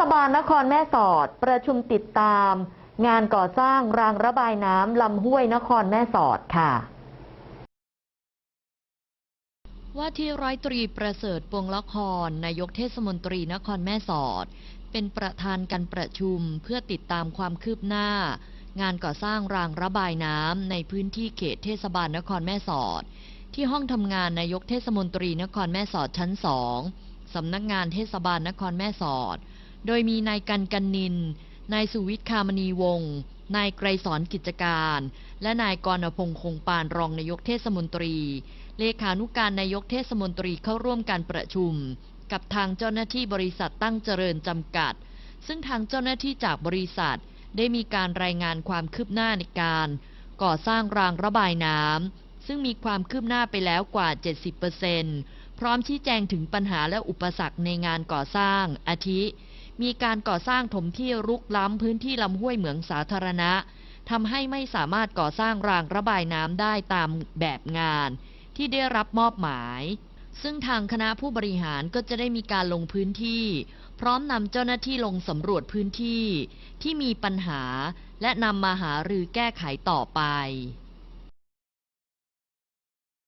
ศบาลนครแม่สอดประชุมติดตาม งานก่อสร้างรางระบายน้ำลำห้วยนครแม่สอดค่ะ ว่าที่ร้อยตรีประเสริฐปวงละครนายกเทศมนตรีนครแม่สอด เป็นประธานการประชุมเพื่อติดตามความคืบหน้า งานก่อสร้างรางระบายน้ำในพื้นที่เขตเทศบาลนครแม่สอด ที่ห้องทำงานนายกเทศมนตรีนครแม่สอดชั้นสองสำนักงานเทศบาลนครแม่สอด โดยมีนายกันกันนิน นายสุวิทย์คามณีวงศ์ นายไกรสอนกิจการ และนายกรณพงษ์คงปานรองนายกเทศมนตรี เลขานุการนายกเทศมนตรีเข้าร่วมการประชุม กับทางเจ้าหน้าที่บริษัทตั้งเจริญจำกัด ซึ่งทางเจ้าหน้าที่จากบริษัท ได้มีการรายงานความคืบหน้าในการ ก่อสร้างรางระบายน้ำซึ่งมีความคืบหน้าไปแล้วกว่า 70%พร้อมชี้แจงถึงปัญหาและอุปสรรคในงานก่อสร้างอาทิ มีการก่อสร้างถมที่รุกล้ำพื้นที่ลำห้วยเหมืองสาธารณะทำให้ไม่สามารถก่อสร้างรางระบายน้ำได้ตามแบบงาน ที่ได้รับมอบหมาย ซึ่งทางคณะผู้บริหารก็จะได้มีการลงพื้นที่ พร้อมนำเจ้าหน้าที่ลงสำรวจพื้นที่ ที่มีปัญหาและนำมาหารือแก้ไขต่อไป